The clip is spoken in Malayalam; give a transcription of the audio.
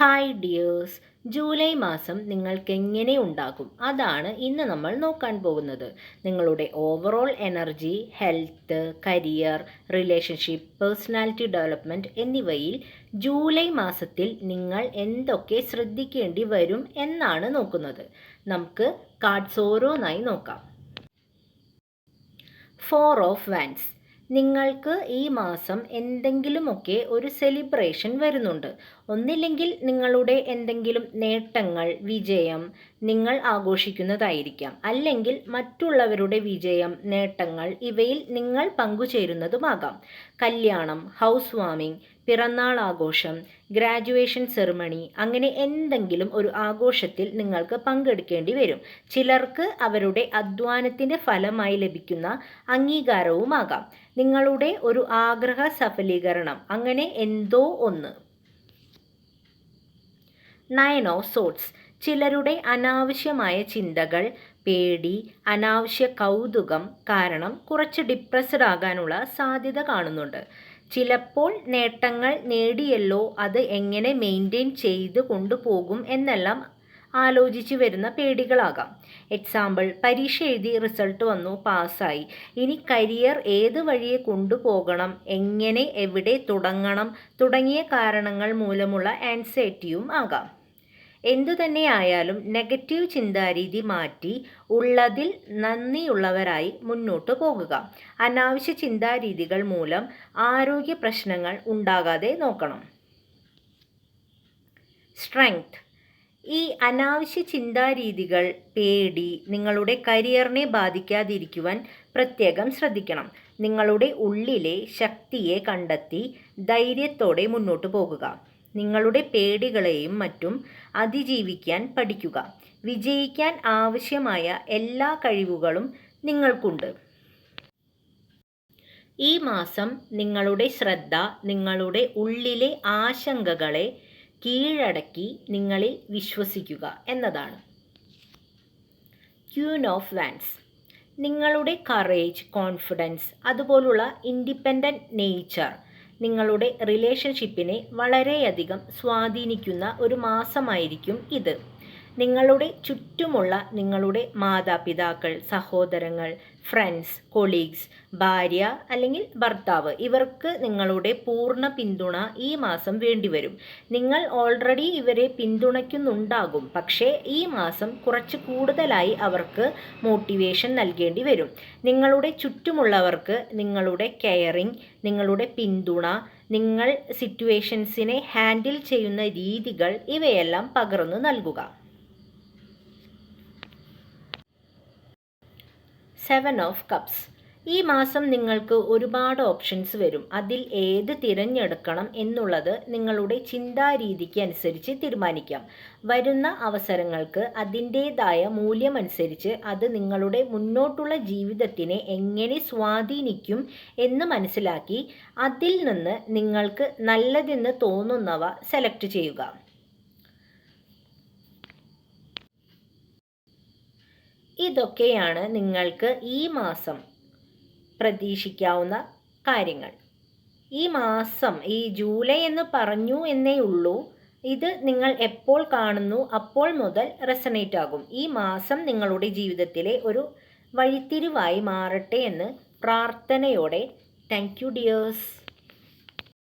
ഹായ് ഡിയേഴ്സ് ജൂലൈ മാസം നിങ്ങൾക്ക് എങ്ങനെ ഉണ്ടാകും? അതാണ് ഇന്ന് നമ്മൾ നോക്കാൻ പോകുന്നത്. നിങ്ങളുടെ overall energy health career relationship personality development എന്നിവയിൽ ജൂലൈ മാസത്തിൽ നിങ്ങൾ എന്തൊക്കെ ശ്രദ്ധിക്കേണ്ടി വരും എന്നാണ് നോക്കുന്നത്. നമുക്ക് കാർഡ്സ് ഓരോന്നായി നോക്കാം. ഫോർ ഓഫ് വാൻസ് നിങ്ങൾക്ക് ഈ മാസം എന്തെങ്കിലുമൊക്കെ ഒരു സെലിബ്രേഷൻ വരുന്നുണ്ട്. ഒന്നില്ലെങ്കിൽ നിങ്ങളുടെ എന്തെങ്കിലും നേട്ടങ്ങൾ വിജയം നിങ്ങൾ ആഘോഷിക്കുന്നതായിരിക്കാം. അല്ലെങ്കിൽ മറ്റുള്ളവരുടെ വിജയം നേട്ടങ്ങൾ ഇവയിൽ നിങ്ങൾ പങ്കുചേരുന്നതുമാകാം. കല്യാണം ഹൗസ് വാമിംഗ് പിറന്നാൾ ആഘോഷം ഗ്രാജുവേഷൻ സെറിമണി അങ്ങനെ എന്തെങ്കിലും ഒരു ആഘോഷത്തിൽ നിങ്ങൾക്ക് പങ്കെടുക്കേണ്ടി വരും. ചിലർക്ക് അവരുടെ അധ്വാനത്തിന്റെ ഫലമായി ലഭിക്കുന്ന അംഗീകാരവുമാകാം. നിങ്ങളുടെ ഒരു ആഗ്രഹ സഫലീകരണം അങ്ങനെ എന്തോ ഒന്ന്. Nine of swords. ചിലരുടെ അനാവശ്യമായ ചിന്തകൾ പേടി അനാവശ്യ കൗതുകം കാരണം കുറച്ച് ഡിപ്രസ്ഡ് ആകാനുള്ള സാധ്യത കാണുന്നുണ്ട്. ചിലപ്പോൾ നേട്ടങ്ങൾ നേടിയല്ലോ അത് എങ്ങനെ മെയിന്റെയിൻ ചെയ്ത് കൊണ്ടുപോകും എന്നെല്ലാം ആലോചിച്ച് വരുന്ന പേടികളാകാം. എക്സാമ്പിൾ പരീക്ഷ എഴുതി റിസൾട്ട് വന്നു പാസ്സായി. ഇനി കരിയർ ഏത് വഴിയെ കൊണ്ടുപോകണം എങ്ങനെ എവിടെ തുടങ്ങണം തുടങ്ങിയ കാരണങ്ങൾ മൂലമുള്ള ആൻസൈറ്റിയും ആകാം. എന്തു തന്നെയായാലും നെഗറ്റീവ് ചിന്താരീതി മാറ്റി ഉള്ളതിൽ നന്ദിയുള്ളവരായി മുന്നോട്ട് പോകുക. അനാവശ്യ ചിന്താരീതികൾ മൂലം ആരോഗ്യ പ്രശ്നങ്ങൾ ഉണ്ടാകാതെ നോക്കണം. സ്ട്രെങ്ത് ഈ അനാവശ്യ ചിന്താരീതികൾ പേടി നിങ്ങളുടെ കരിയറിനെ ബാധിക്കാതിരിക്കുവാൻ പ്രത്യേകം ശ്രദ്ധിക്കണം. നിങ്ങളുടെ ഉള്ളിലെ ശക്തിയെ കണ്ടെത്തി ധൈര്യത്തോടെ മുന്നോട്ട് പോകുക. നിങ്ങളുടെ പേടികളെയും മറ്റും അതിജീവിക്കാൻ പഠിക്കുക. വിജയിക്കാൻ ആവശ്യമായ എല്ലാ കഴിവുകളും നിങ്ങൾക്കുണ്ട്. ഈ മാസം നിങ്ങളുടെ ശ്രദ്ധ നിങ്ങളുടെ ഉള്ളിലെ ആശങ്കകളെ കീഴടക്കി നിങ്ങളിൽ വിശ്വസിക്കുക എന്നതാണ്. Queen of wands. നിങ്ങളുടെ കറേജ് കോൺഫിഡൻസ് അതുപോലുള്ള ഇൻഡിപെൻഡന്റ് നേച്ചർ നിങ്ങളുടെ റിലേഷൻഷിപ്പിനെ വളരെയധികം സ്വാധീനിക്കുന്ന ഒരു മാസമായിരിക്കും ഇത്. നിങ്ങളുടെ ചുറ്റുമുള്ള നിങ്ങളുടെ മാതാപിതാക്കൾ സഹോദരങ്ങൾ ഫ്രണ്ട്സ് കൊളീഗ്സ് ഭാര്യ അല്ലെങ്കിൽ ഭർത്താവ് ഇവർക്ക് നിങ്ങളുടെ പൂർണ പിന്തുണ ഈ മാസം വേണ്ടിവരും. നിങ്ങൾ ഓൾറെഡി ഇവരെ പിന്തുണയ്ക്കുന്നുണ്ടാകും. പക്ഷേ ഈ മാസം കുറച്ച് കൂടുതലായി അവർക്ക് മോട്ടിവേഷൻ നൽകേണ്ടി വരും. നിങ്ങളുടെ ചുറ്റുമുള്ളവർക്ക് നിങ്ങളുടെ കെയറിംഗ് നിങ്ങളുടെ പിന്തുണ നിങ്ങൾ സിറ്റുവേഷൻസിനെ ഹാൻഡിൽ ചെയ്യുന്ന രീതികൾ ഇവയെല്ലാം പകർന്നു നൽകുക. സെവൻ ഓഫ് കപ്സ് ഈ മാസം നിങ്ങൾക്ക് ഒരുപാട് ഓപ്ഷൻസ് വരും. അതിൽ ഏത് തിരഞ്ഞെടുക്കണം എന്നുള്ളത് നിങ്ങളുടെ ചിന്താരീതിക്ക് അനുസരിച്ച് തീരുമാനിക്കാം. വരുന്ന അവസരങ്ങൾക്ക് അതിന്റേതായ മൂല്യമനുസരിച്ച് അത് നിങ്ങളുടെ മുന്നോട്ടുള്ള ജീവിതത്തിനെ എങ്ങനെ സ്വാധീനിക്കും എന്ന് മനസ്സിലാക്കി അതിൽ നിന്ന് നിങ്ങൾക്ക് നല്ലതെന്ന് തോന്നുന്നവ സെലക്ട് ചെയ്യുക. ഇതൊക്കെയാണ് നിങ്ങൾക്ക് ഈ മാസം പ്രതീക്ഷിക്കാവുന്ന കാര്യങ്ങൾ. ഈ മാസം ഈ ജൂലൈ എന്ന് പറഞ്ഞു എന്നേ ഉള്ളൂ. ഇത് നിങ്ങൾ എപ്പോൾ കാണുന്നു അപ്പോൾ മുതൽ റെസണേറ്റ് ആകും. ഈ മാസം നിങ്ങളുടെ ജീവിതത്തിലെ ഒരു വഴിത്തിരിവായി മാറട്ടെ എന്ന് പ്രാർത്ഥനയോടെ. Thank you dears